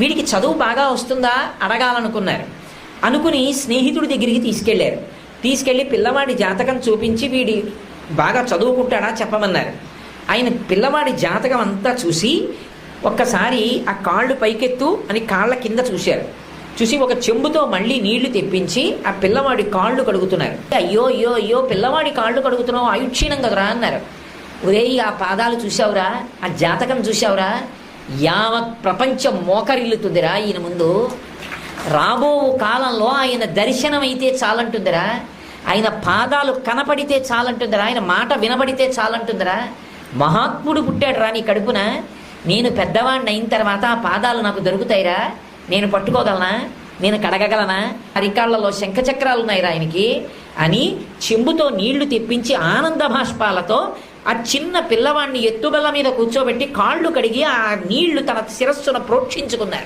వీడికి చదువు బాగా వస్తుందా అడగాలనుకున్నారు. అనుకుని స్నేహితుడి దగ్గరికి తీసుకెళ్ళారు. తీసుకెళ్ళి పిల్లవాడి జాతకం చూపించి వీడి బాగా చదువుకుంటాడా చెప్పమన్నారు. ఆయన పిల్లవాడి జాతకం అంతా చూసి ఒక్కసారి ఆ కాళ్ళు పైకెత్తు అని కాళ్ళ కింద చూశారు. చూసి ఒక చెంబుతో మళ్ళీ నీళ్ళు తెప్పించి ఆ పిల్లవాడి కాళ్ళు కడుగుతున్నారు. అయ్యో అయ్యో అయ్యో పిల్లవాడి కాళ్ళు కడుగుతున్నావు ఆయుక్షీణం కదరా అన్నారు. ఒరేయ్ ఆ పాదాలు చూసావురా ఆ జాతకం చూసావురా యావత్ ప్రపంచం మోకరిల్లుతుందిరా ఈయన ముందు. రాబో కాలంలో ఆయన దర్శనం అయితే చాలంటుందిరా. ఆయన పాదాలు కనపడితే చాలంటుందిరా. ఆయన మాట వినబడితే చాలంటుందిరా. మహాత్ముడు పుట్టాడు రా నీ కడుపున. నేను పెద్దవాడిని అయిన తర్వాత ఆ పాదాలు నాకు దొరుకుతాయిరా. నేను పట్టుకోగలనా? నేను కడగగలనా? అరికాళ్ళలో శంఖచక్రాలు ఉన్నాయిరా ఆయనకి. అని చెంబుతో నీళ్ళు తెప్పించి ఆనంద భాష్పాలతో ఆ చిన్న పిల్లవాడిని ఎత్తుబల్ల మీద కూర్చోబెట్టి కాళ్ళు కడిగి ఆ నీళ్ళు తన శిరస్సును ప్రోక్షించుకున్నారు.